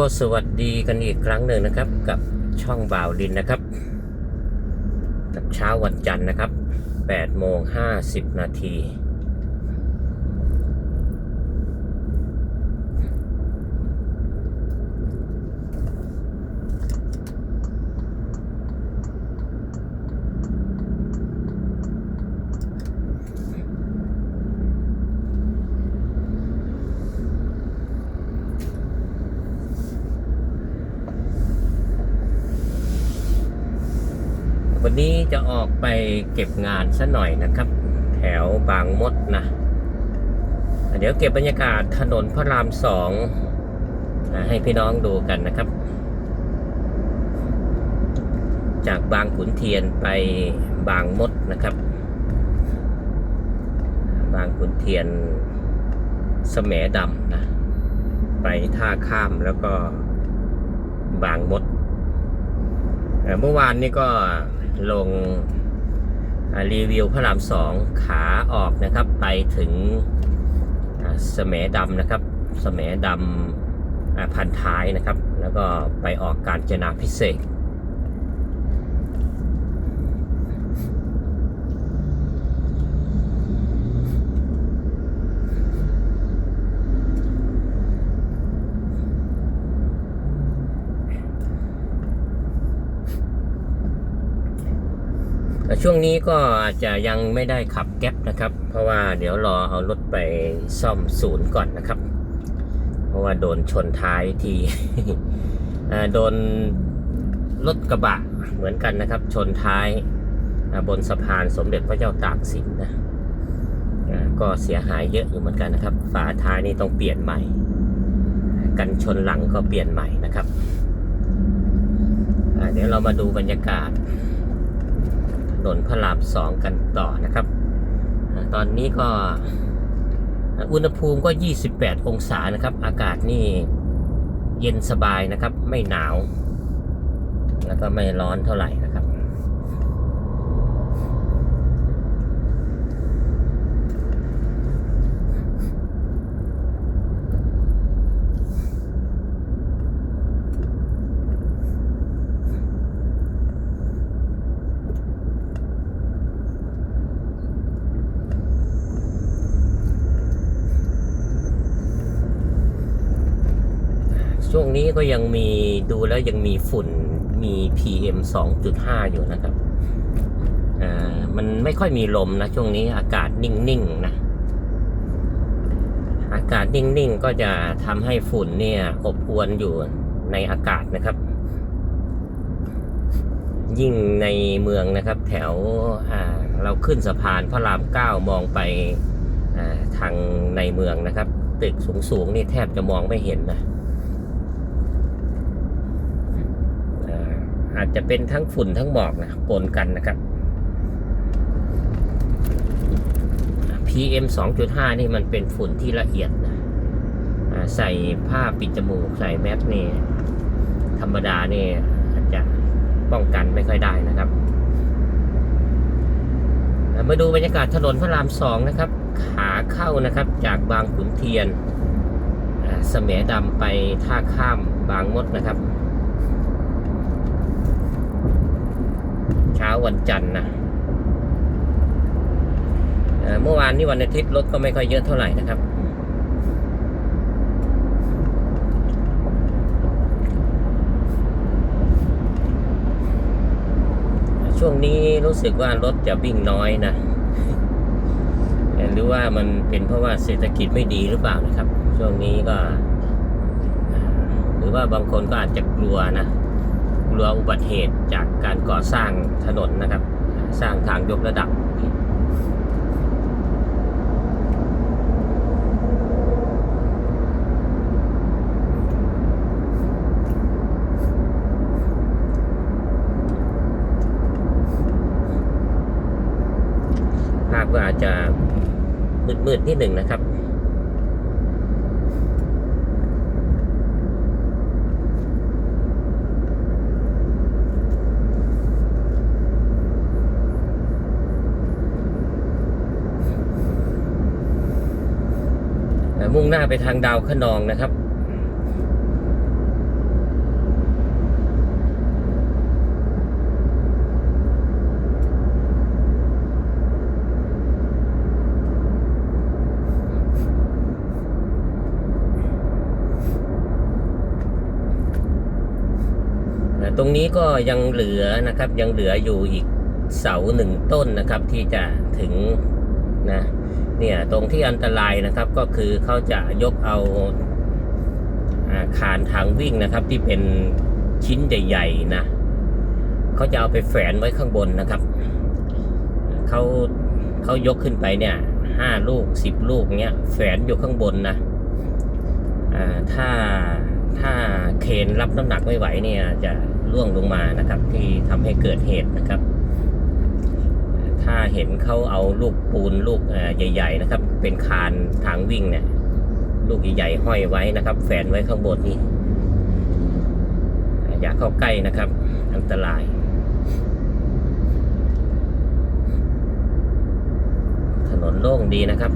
ก็สวัสดีกันอีกครั้งหนึ่งนะครับ กับช่องบ่าวดินนะครับ กับเช้าวันจันทร์นะครับ8โมง50 นาที วันนี้ จะออกไปเก็บงานซะหน่อยนะครับ แถวบางมดนะ เดี๋ยวเก็บบรรยากาศถนนพระรามสองให้พี่น้องดูกันนะครับ จากบางขุนเทียนไปบางมดนะครับ บางขุนเทียนสแหมดำนะ ไปท่าข้ามแล้วก็บางมด เอ่เมื่อวานนี้ก็ลงรีวิวพระรามสองขาออกนะครับ ไปถึงอ่าสมดำนะครับสแหมดำอ่าพันท้ายนะครับ แล้วก็ไปออกการจนาพิเศษ ช่วงนี้ก็อาจจะยังไม่ได้ขับแก๊ปนะครับ เพราะว่าเดี๋ยวรอเอารถไปซ่อมศูนย์ก่อนนะครับ เพราะว่าโดนชนท้ายทีโดนรถกระบะเหมือนกันนะครับ ชนท้ายบนสะพานสมเด็จพระเจ้าตากสินนะก็เสียหายเยอะอยู่เหมือนกันนะครับ ฝาท้ายนี่ต้องเปลี่ยนใหม่ กันชนหลังก็เปลี่ยนใหม่นะครับเดี๋ยวเรามาดูบรรยากาศ นพระรามสองกันต่อนะครับ ตอนนี้ก็อุณหภูมิก็ 28 องศานะครับ อากาศนี่เย็นสบายนะครับ ไม่หนาว แล้วก็ไม่ร้อนเท่าไหร่นะครับ ช่วงนี้ก็ยังมีดูแล้วยังมีฝุ่นมี PM 2.5 อยู่นะครับ อ่า มันไม่ค่อยมีลมนะ ช่วงนี้อากาศนิ่งๆนะ อากาศนิ่งๆ ก็จะทำให้ฝุ่นเนี่ย อบอวนอยู่ในอากาศนะครับ ยิ่งในเมืองนะครับ แถว อ่า เราขึ้นสะพานพระรามเก้ามองไปทางในเมืองนะครับ ตึกสูงๆนี่แทบจะมองไม่เห็นนะ อ่า อาจจะเป็นทั้งฝุ่นทั้งหมอกนะปนกันนะครับ PM 2.5 นี่มันเป็นฝุ่นที่ละเอียดนะใส่ผ้าปิดจมูก ใส่แมสนี่ ธรรมดานี่อาจจะป้องกันไม่ค่อยได้นะครับมาดูบรรยากาศถนนพระรามสองนะครับ ขาเข้านะครับจากบางขุนเทียนเสมดำไปท่าข้ามบางมดนะครับ เช้าวันจันทร์นะเมื่อวานนี้วันอาทิตย์รถก็ไม่ค่อยเยอะเท่าไหร่นะครับ ช่วงนี้รู้สึกว่ารถจะวิ่งน้อยนะ หรือว่ามันเป็นเพราะว่าเศรษฐกิจไม่ดีหรือเปล่านะครับ ช่วงนี้ก็ หรือว่าบางคนก็อาจจะกลัวนะ กลัวอุบัติเหตุจากการก่อสร้างถนนนะครับ สร้างทางยกระดับภาพก็อาจจะมืดๆนิดหนึ่งนะครับ ไปทางดาวขนองนะครับ ตรงนี้ก็ยังเหลือนะครับยังเหลืออยู่อีกเสาหนึ่งต้นนะครับที่จะถึง นะเนี่ยตรงที่อันตรายนะครับก็คือเขาจะยกเอาอาคารทางวิ่งนะครับ ที่เป็นชิ้นใหญ่ๆนะเขาจะเอาไปแฝนไว้ข้างบนนะครับเขาเขายกขึ้นไปเนี่ยห้าลูกสิบลูกเนี้ยแฝนอยู่ข้างบนนะอ่าถ้าถ้าเคนรับน้ำหนักไม่ไหวเนี่ยจะร่วงลงมานะครับ ที่ทำให้เกิดเหตุนะครับ ถ้าเห็นเขาเอาลูกปูนลูกใหญ่ ๆ นะครับ เป็นคานทางวิ่งเนี่ย ลูกใหญ่ๆห้อยไว้นะครับ แฝนไว้ข้างบนนี่อย่าเข้าใกล้นะครับ อันตราย ถนนโล่งดีนะครับ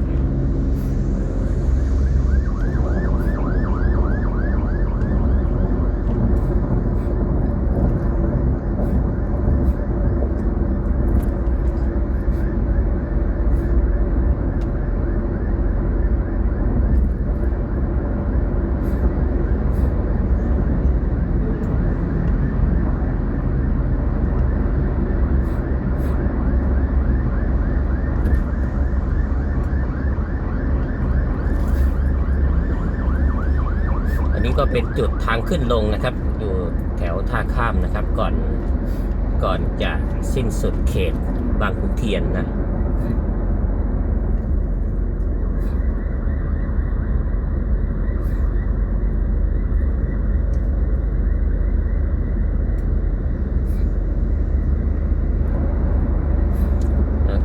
นนี้ก็เป็นจุดทางขึ้นลงนะครับ อยู่แถวท่าข้ามนะครับ ก่อนก่อนจะสิ้นสุดเขตบางขุนเทียนนะ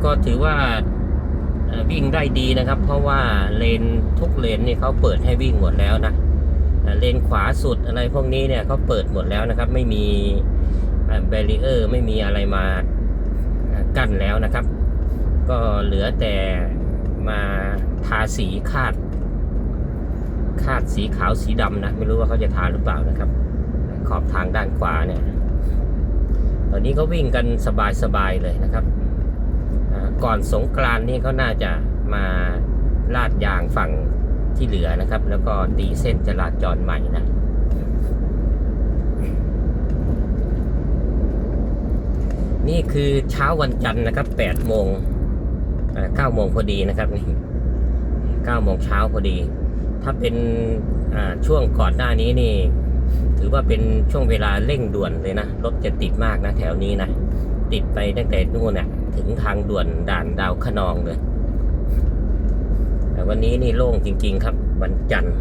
ก็ถือว่าวิ่งได้ดีนะครับ เพราะว่าเลนทุกเลนนี่เขาเปิดให้วิ่งหมดแล้วนะ เลนขวาสุดอะไรพวกนี้เนี่ยเขาเปิดหมดแล้วนะครับ ไม่มีแบรีเออร์ไม่มีอะไรมากั้นแล้วนะครับ ก็เหลือแต่มาทาสีคาด คาดสีขาวสีดำนะ ไม่รู้ว่าเขาจะทาหรือเปล่านะครับ ขอบทางด้านขวาเนี่ย ตอนนี้ก็วิ่งกันสบายๆเลยนะครับ ก่อนสงกรานนี่เขาน่าจะมาลาดยางฝั่ง ที่เหลือนะครับ แล้วก็ตีเส้นจราจรใหม่นะนี่คือเช้าวันจันทร์นะครับ8โมงอ่า9โมงพอดีนะครับนี่9โมงเช้าพอดี ถ้าเป็นช่วงก่อนหน้านี้นี่ ถือว่าเป็นช่วงเวลาเร่งด่วนเลยนะ รถจะติดมากนะแถวนี้นะ ติดไปตั้งแต่นู่นน่ะถึงทางด่วนด่านดาวคะนองเลย แต่วันนี้นี่โล่งจริง ๆ ครับ วันจันทร์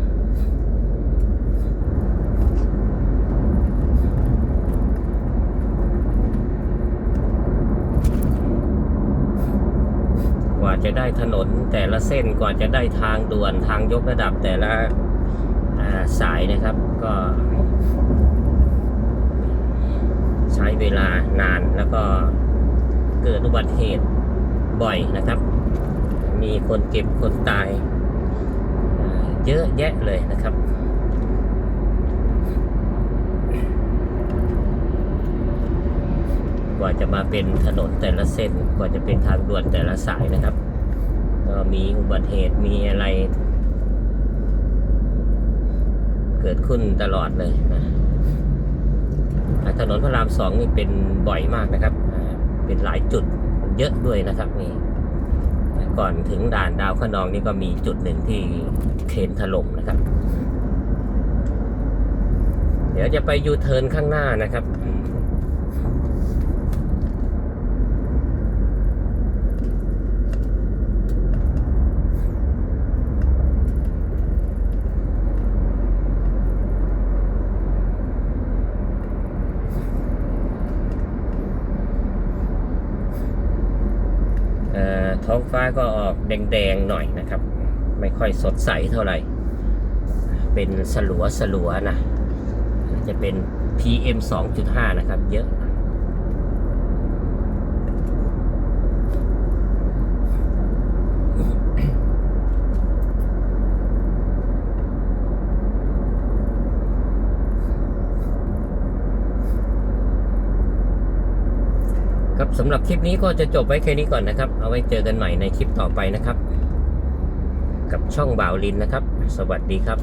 กว่าจะได้ถนนแต่ละเส้นกว่าจะได้ทางด่วนทางยกระดับแต่ละาสายนะครับก็ ใช้เวลานานแล้วก็เกิดอุบัติเหตุบ่อยนะครับ มีคนเจ็บคนตาย เยอะแยะเลยนะครับ กว่าจะมาเป็นถนนแต่ละเส้น กว่าจะเป็นทางด่วนแต่ละสายนะครับ ก็มีอุบัติเหตุมีอะไร เกิดขึ้นตลอดเลยนะถนนพระรามสองนี่เป็นบ่อยมากนะครับ เป็นหลายจุดเยอะด้วยนะครับนี่ ก่อนถึงด่านดาวขนองนี่ก็มีจุดหนึ่งที่เคนถล่มนะครับ เดี๋ยวจะไปยูเทิร์นข้างหน้านะครับ เอ่อท้องฟ้า ก็ออกแดงๆหน่อยนะครับ ไม่ค่อยสดใสเท่าไหร่ เป็นสลัวสลัวนะ จะเป็น PM 2.5 นะครับ เยอะ ครับสำหรับคลิปนี้ก็จะจบไว้แค่นี้ก่อนนะครับ เอาไว้เจอกันใหม่ในคลิปต่อไปนะครับ กับช่องบ่าวลินนะครับ สวัสดีครับ